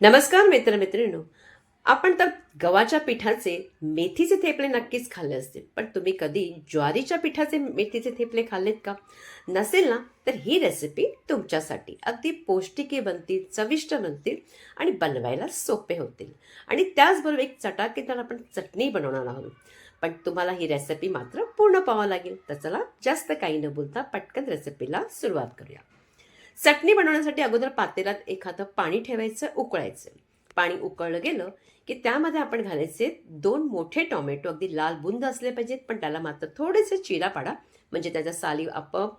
नमस्कार मित्रमित्रिणो. आपण तर गव्हाच्या पिठाचे मेथीचे थेपले नक्कीच खाल्ले असतील. पण तुम्ही कधी ज्वारीच्या पिठाचे मेथीचे थेपले खाल्लेत का? नसेल ना तर ही रेसिपी तुमच्यासाठी अगदी पौष्टिकी बनतील चविष्ट बनतील आणि बनवायला सोपे होतील. आणि त्याचबरोबर एक चटाकेदार आपण चटणी बनवणार आहोत. पण तुम्हाला ही रेसिपी मात्र पूर्ण पाहावं लागेल. तर चला जास्त काही न बोलता पटकन रेसिपीला सुरुवात करूया. चटणी बनवण्यासाठी अगोदर पातेल्यात एखादं पाणी ठेवायचं उकळायचं. पाणी उकळलं गेलं की त्यामध्ये आपण घालायचे दोन मोठे टोमॅटो. अगदी लाल बुंद असले पाहिजेत पण त्याला मात्र थोडेसे चिरा पाडा. म्हणजे त्याच्या साली आपोआप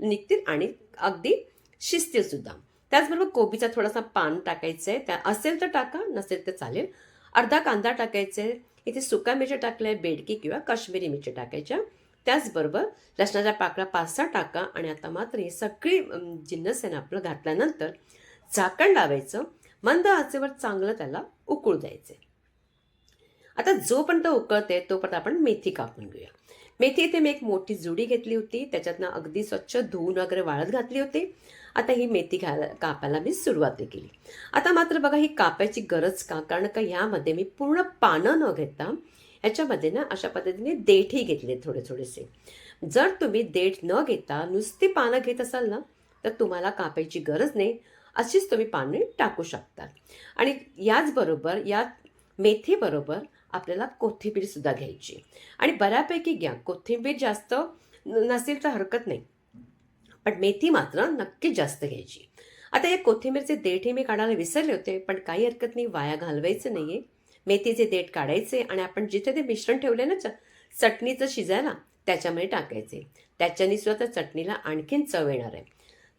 निघतील आणि अगदी शिजतील सुद्धा. त्याचबरोबर कोबीचा थोडासा पान टाकायचं आहे त्या असेल तर टाका नसेल तर चालेल. अर्धा कांदा टाकायचा आहे इथे सुका मिरच्या टाकल्या बेडकी किंवा काश्मीरी मिरच्या टाकायच्या. त्याचबरोबर लसणाच्या पाकळ्या पाच सहा टाका आणि आता मात्र ही सगळी जिन्नस आहे ना आपलं घातल्यानंतर झाकण लावायचं. मंद आचेवर चांगलं त्याला उकळू द्यायचे आता जोपर्यंत उकळते तोपर्यंत आपण मेथी कापून घेऊया. मेथी इथे मी एक मोठी जुडी घेतली होती. त्याच्यातनं अगदी स्वच्छ धुवून वगैरे वाळत घातली होती. आता ही मेथी घाला कापायला मी सुरुवात केली. आता मात्र बघा ही कापायची गरज का? कारण का ह्यामध्ये मी पूर्ण पानं न घेता ह्याच्यामध्ये ना अशा पद्धतीने देठही घेतले थोडे थोडेसे. जर तुम्ही देठ न घेता नुसती पानं घेत असाल ना तर तुम्हाला कापायची गरज नाही. अशीच तुम्ही पाने टाकू शकता. आणि याचबरोबर या मेथीबरोबर आपल्याला कोथिंबीरसुद्धा घ्यायची. आणि बऱ्यापैकी घ्या. कोथिंबीर जास्त नसेल तर हरकत नाही. पण मेथी मात्र नक्कीच जास्त घ्यायची. आता या कोथिंबीरचे देठही मी काढायला विसरले होते पण काही हरकत नाही वाया घालवायचं नाही आहे मेथीचे देठ काढायचे आणि आपण जिथे ते मिश्रण ठेवले ना चटणीचं शिजायला त्याच्यामध्ये टाकायचे. त्याच्याने सुद्धा त्या चटणीला आणखीन चव येणार आहे.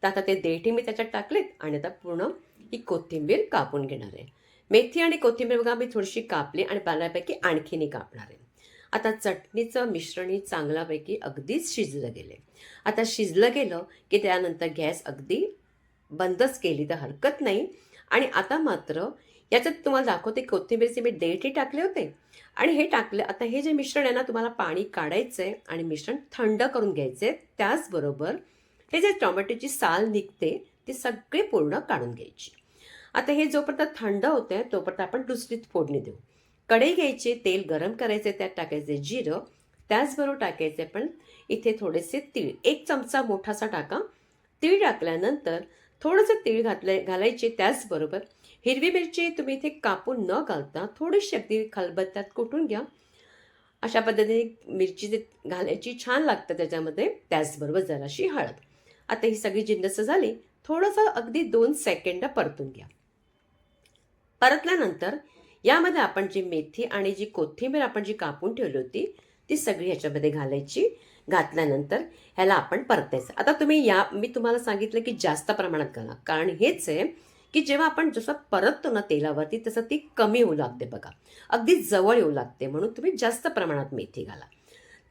तर आता ते देठही मी त्याच्यात टाकलेत आणि आता पूर्ण ही कोथिंबीर कापून घेणार आहे. मेथी आणि कोथिंबीर बघा मी थोडीशी कापली आणि बऱ्यापैकी आणखीनही कापणार आहे. आता चटणीचं मिश्रणही चांगल्यापैकी अगदीच शिजलं गेले आता शिजलं गेलं की त्यानंतर गॅस अगदी बंदच केली तर हरकत नाही. आणि आता मात्र याच्यात तुम्हाला दाखवते कोथिंबीरचे मी देठही टाकले होते. आणि हे टाकले आता हे जे मिश्रण आहे ना तुम्हाला पाणी काढायचं आहे आणि मिश्रण थंड करून घ्यायचे त्याचबरोबर हे जे टोमॅटोची साल निघते ती सगळी पूर्ण काढून घ्यायची. आता हे जोपर्यंत थंड होते तोपर्यंत आपण दुसरी फोडणी देऊ. कढई घ्यायची तेल गरम करायचे त्यात टाकायचे जिरं. त्याचबरोबर टाकायचे पण इथे थोडेसे तीळ. एक चमचा मोठासा टाका. तीळ टाकल्यानंतर थोडंसं तीळ घातले घालायचे. त्याचबरोबर हिरवी मिरची तुम्ही इथे कापून न घालता थोडीशी अगदी खलबत्त्यात कुटून घ्या. अशा पद्धतीने मिरची जे घालायची छान लागतं त्याच्यामध्ये त्याचबरोबर जराशी हळद. आता ही सगळी जिन्नस झाली थोडंसं अगदी दोन सेकंड परतून घ्या. परतल्यानंतर यामध्ये आपण जी मेथी आणि जी कोथिंबीर आपण जी कापून ठेवली होती ती सगळी ह्याच्यामध्ये घालायची. घातल्यानंतर ह्याला आपण परतायचं. आता तुम्ही या मी तुम्हाला सांगितलं की जास्त प्रमाणात घाला. कारण हेच आहे की जेव्हा आपण जसं परततो ना तेलावरती तसं ती कमी होऊ लागते बघा. अगदी जवळ येऊ लागते म्हणून तुम्ही जास्त प्रमाणात मेथी घाला.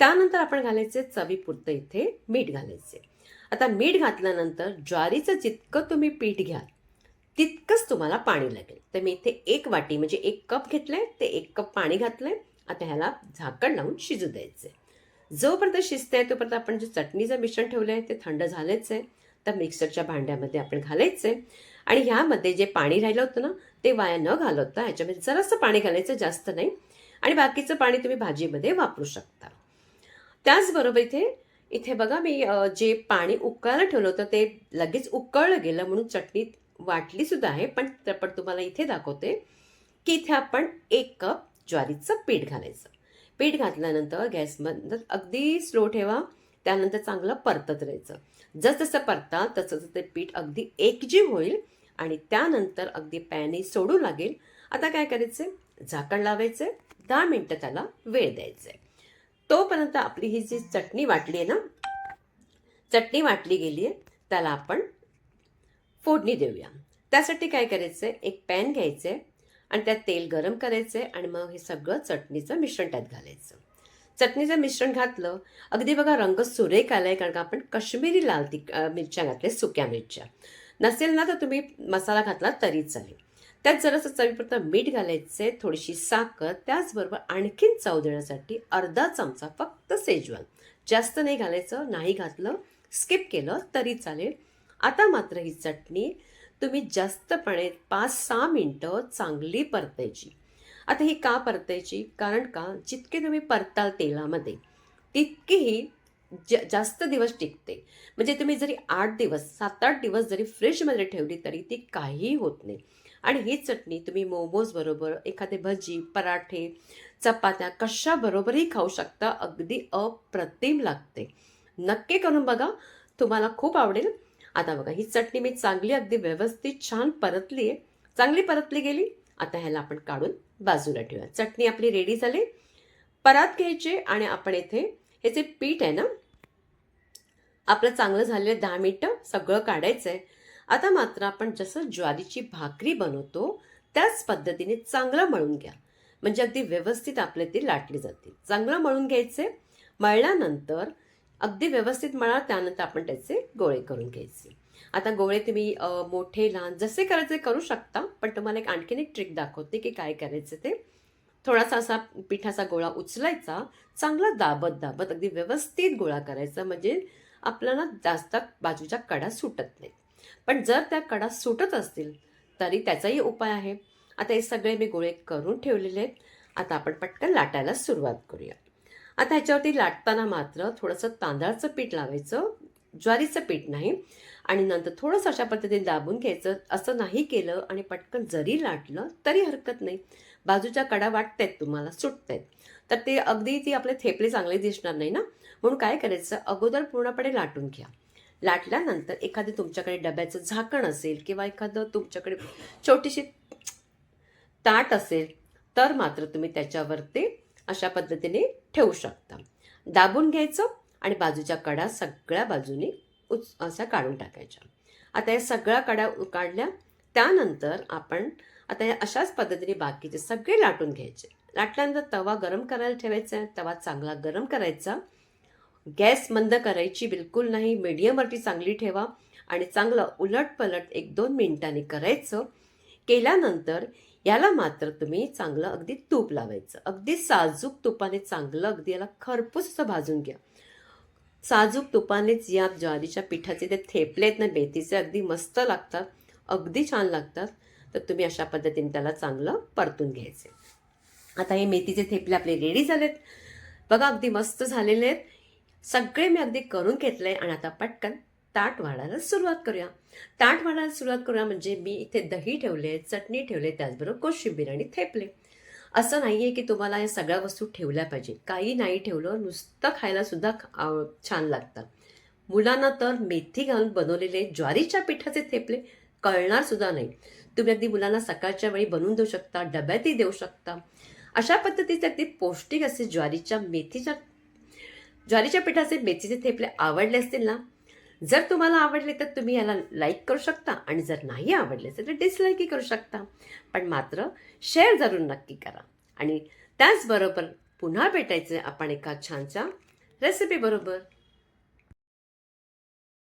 त्यानंतर आपण घालायचे चवीपुरतं इथे मीठ घालायचे. आता मीठ घातल्यानंतर ज्वारीचं जितकं तुम्ही पीठ घ्याल तितकंच तुम्हाला पाणी लागेल. तर मी इथे एक वाटी म्हणजे एक कप घेतलं आहे ते एक कप पाणी घातलं आहे आता ह्याला झाकण लावून शिजू द्यायचं आहे जोपर्यंत शिजतंय तोपर्यंत आपण जे चटणीचं मिश्रण आहे ते थंड झालेच आहे. त्या मिक्सरच्या भांड्यामध्ये आपण घालायचंय आणि ह्यामध्ये जे पाणी राहिलं होतं ना ते वाया न घालवता ह्याच्यामध्ये जरासं पाणी घालायचं जास्त नाही. आणि बाकीचं पाणी तुम्ही भाजीमध्ये वापरू शकता. त्याचबरोबर इथे इथे बघा मी जे पाणी उकळायला ठेवलं होतं ते लगेच उकळलं गेलं म्हणून चटणी वाटलीसुद्धा आहे. पण पण तुम्हाला इथे दाखवते की इथे आपण एक कप ज्वारीचं पीठ घालायचं. पीठ घातल्यानंतर गॅस बंद अगदी स्लो ठेवा त्यानंतर चांगलं परतत राहायचं. जसजसं परता तसं तसं ते पीठ अगदी एकजीव होईल आणि त्यानंतर अगदी पॅने सोडू लागेल. आता काय करायचं झाकण लावायचं दहा मिनटं त्याला वेळ द्यायचा आहे तोपर्यंत आपली ही जी चटणी वाटली आहे ना चटणी वाटली गेली आहे त्याला आपण फोडणी देऊया. त्यासाठी काय करायचं आहे एक पॅन घ्यायचं आहे आणि त्यात तेल गरम करायचं आहे आणि मग हे सगळं चटणीचं मिश्रण त्यात घालायचं. चटणीचं मिश्रण घातलं. अगदी बघा रंग सुरेख आलाय कारण का आपण कश्मीरी लाल तिक मिरच्या घातल्या सुक्या मिरच्या. नसेल ना तर तुम्ही मसाला घातला तरी चालेल. त्यात जरासं चवीपुरतं मीठ घालायचं थोडीशी साखर त्याचबरोबर आणखीन चव देण्यासाठी अर्धा चमचा फक्त सेजवान. जास्त नाही घालायचं नाही घातलं स्किप केलं तरी चालेल. आता मात्र ही चटणी तुम्ही जास्तपणे पाच सहा मिनटं चांगली परतायची. आता ही का परतायची? कारण का? जितके तुम्ही परताल तेलामध्ये तितकीही ज जास्त दिवस टिकते. म्हणजे तुम्ही जरी आठ दिवस सात आठ दिवस जरी फ्रीजमध्ये ठेवली तरी ती काहीही होत नाही. आणि ही चटणी तुम्ही मोमोजबरोबर एखादे भजी पराठे चपात्या कशाबरोबरही खाऊ शकता. अगदी अप्रतिम लागते. नक्की करून बघा. तुम्हाला खूप आवडेल. आता बघा ही चटणी मी चांगली अगदी व्यवस्थित छान परतली आहे चांगली परतली गेली. आता ह्याला आपण काढून बाजूला ठेवूया. चटणी आपली रेडी झाली. परात घ्यायचे आणि आपण इथे हे जे पीठ आहे ना आपलं चांगलं झालेलं दहा मिनटं सगळं काढायचं आहे आता मात्र आपण जसं ज्वारीची भाकरी बनवतो त्याच पद्धतीने चांगलं मळून घ्या. म्हणजे अगदी व्यवस्थित आपले ती लाटली जातील. चांगलं मळून घ्यायचे. मळल्यानंतर अगदी व्यवस्थित मळा त्यानंतर आपण त्याचे गोळे करून घ्यायचे. आता गोळे तुम्ही मोठे लहान जसे करायचे करू शकता पण तुम्हाला एक आणखीन एक ट्रिक दाखवते की काय करायचं ते. थोडासा असा पिठाचा गोळा उचलायचा चांगला दाबत दाबत अगदी व्यवस्थित गोळा करायचा म्हणजे आपल्याला जास्त बाजूच्या कडा सुटत नाहीत. पण जर त्या कडा सुटत असतील तरी त्याचाही उपाय आहे. आता हे सगळे मी गोळे करून ठेवलेले आहेत. आता आपण पटकन लाटायला सुरुवात करूया. आता ह्याच्यावरती लाटताना मात्र थोडंसं तांदळाचं पीठ लावायचं ज्वारीचं पीठ नाही. आणि नंतर थोडंसं अशा पद्धतीने दाबून घ्यायचं. असं नाही केलं आणि पटकन जरी लाटलं तरी हरकत नाही. बाजूच्या कडा वाटतायत तुम्हाला सुटतायत. तर ते अगदी ती आपले थेपले चांगले दिसणार नाही ना? म्हणून काय करायचं? अगोदर पूर्णपणे लाटून घ्या. लाटल्यानंतर एखादं तुमच्याकडे डब्याचं झाकण असेल किंवा एखादं तुमच्याकडे छोटीशी ताट असेल तर मात्र तुम्ही त्याच्यावर ते अशा पद्धतीने ठेवू शकता. दाबून घ्यायचं आणि बाजूच्या कडा सगळ्या बाजूने उच असा काढून टाकायच्या. आता या सगळ्या काड्या उ- काढल्या. त्यानंतर आपण आता या अशाच पद्धतीने बाकीचे सगळे लाटून घ्यायचे. लाटल्यानंतर तवा गरम करायला ठेवायचा आहे. तवा चांगला गरम करायचा. गॅस मंद करायची बिलकुल नाही. मीडियमवरती चांगली ठेवा आणि चांगलं उलट पलट एक दोन मिनिटांनी करायचं. केल्यानंतर याला मात्र तुम्ही चांगलं अगदी तूप लावायचं. अगदी साजूक तुपाने चांगलं अगदी याला खरपूस असं भाजून घ्या. साजूक तुपानेच या ज्वारीच्या पिठाचे ते थेपले आहेत ना बेतीचे अगदी मस्त लागतात अगदी छान लागतात. तर तुम्ही अशा पद्धतीने त्याला चांगलं परतून घ्यायचे. आता हे मेथीचे थेपले आपले रेडी झालेत. बघा अगदी मस्त झालेले आहेत. सगळे मी अगदी करून घेतले आणि आता पटकन ताट वाढायला सुरुवात करूया. ताट वाढायला सुरुवात करूया म्हणजे मी इथे दही ठेवले चटणी ठेवले त्याचबरोबर कोशिंबीर आणि थेपले. असं नाही आहे की तुम्हाला या सगळ्या वस्तू ठेवल्या पाहिजे काही नाही ठेवलं नुसतं खायलासुद्धा आव- छान लागतं. मुलांना तर मेथी घालून बनवलेले ज्वारीच्या पिठाचे थेपले कळणार सुद्धा नाही. तुम्ही अगदी मुलांना सकाळच्या वेळी बनवून देऊ शकता डब्यातही देऊ शकता. अशा पद्धतीचे अगदी पौष्टिक असे ज्वारीच्या मेथीच्या ज्वारीच्या पिठाचे मेथीचे थेपले आवडले असतील ना जर तुम्हाला आवडले तर तुम्ही याला लाईक करू शकता आणि जर नाही आवडले तर डिसलाईकही करू शकता. पण मात्र शेअर जरूर नक्की करा. आणि त्याचबरोबर पुन्हा भेटायचं आपण एका छानच्या रेसिपी बरोबर.